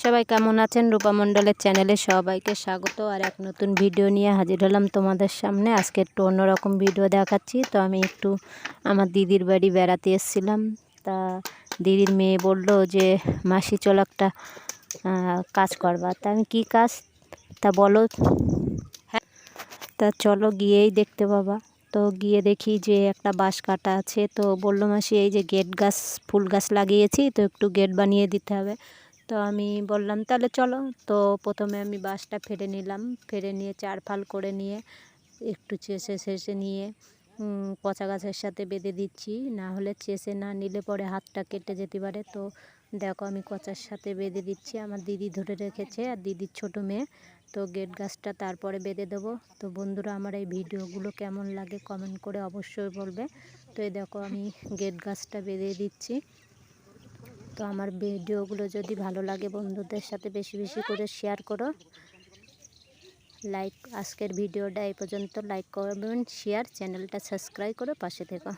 সবাই কেমন আছেন? রূপা মণ্ডলের চ্যানেলে সবাইকে স্বাগত। আর এক নতুন ভিডিও নিয়ে হাজির হলাম তোমাদের সামনে। আজকে একটু অন্যরকম ভিডিও দেখাচ্ছি। তো আমি একটু আমার দিদির বাড়ি বেড়াতে এসেছিলাম। তা দিদির মেয়ে বলল যে মাসি চল একটা কাজ করবা। তা আমি কী কাজ? তা বলো। হ্যাঁ। তা চলো গিয়েই দেখতে পাবা। তো গিয়ে দেখি যে একটা বাঁশ কাটা আছে। তো বলল মাসি এই যে গেট গাছ ফুল গাছ লাগিয়েছি তো একটু গেট বানিয়ে দিতে হবে। তো আমি বললাম, তাহলে চলো। তো প্রথমে আমি বাঁশটা ফেলে নিলাম, ফেলে নিয়ে চার ফাল করে নিয়ে একটু চেষে শেষে নিয়ে পচা গাছের সাথে বেঁধে দিচ্ছি। না হলে চেষে না নিলে পরে হাতটা কেটে যেতে পারে। তো দেখো আমি কচার সাথে বেঁধে দিচ্ছি, আমার দিদি ধরে রেখেছে আর দিদির ছোট মেয়ে। তো গেট গাছটা তারপরে বেঁধে দেবো। তো বন্ধুরা, আমার এই ভিডিওগুলো কেমন লাগে কমেন্ট করে অবশ্যই বলবে। তো এই দেখো আমি গেট গাছটা বেঁধে দিচ্ছি। তো আমার ভিডিওগুলো যদি ভালো লাগে বন্ধুদের সাথে বেশি বেশি করে শেয়ার করো। লাইক আজকের ভিডিওটা এই পর্যন্ত। লাইক করবেন শেয়ার চ্যানেলটা সাবস্ক্রাইব করে পাশে থেকো।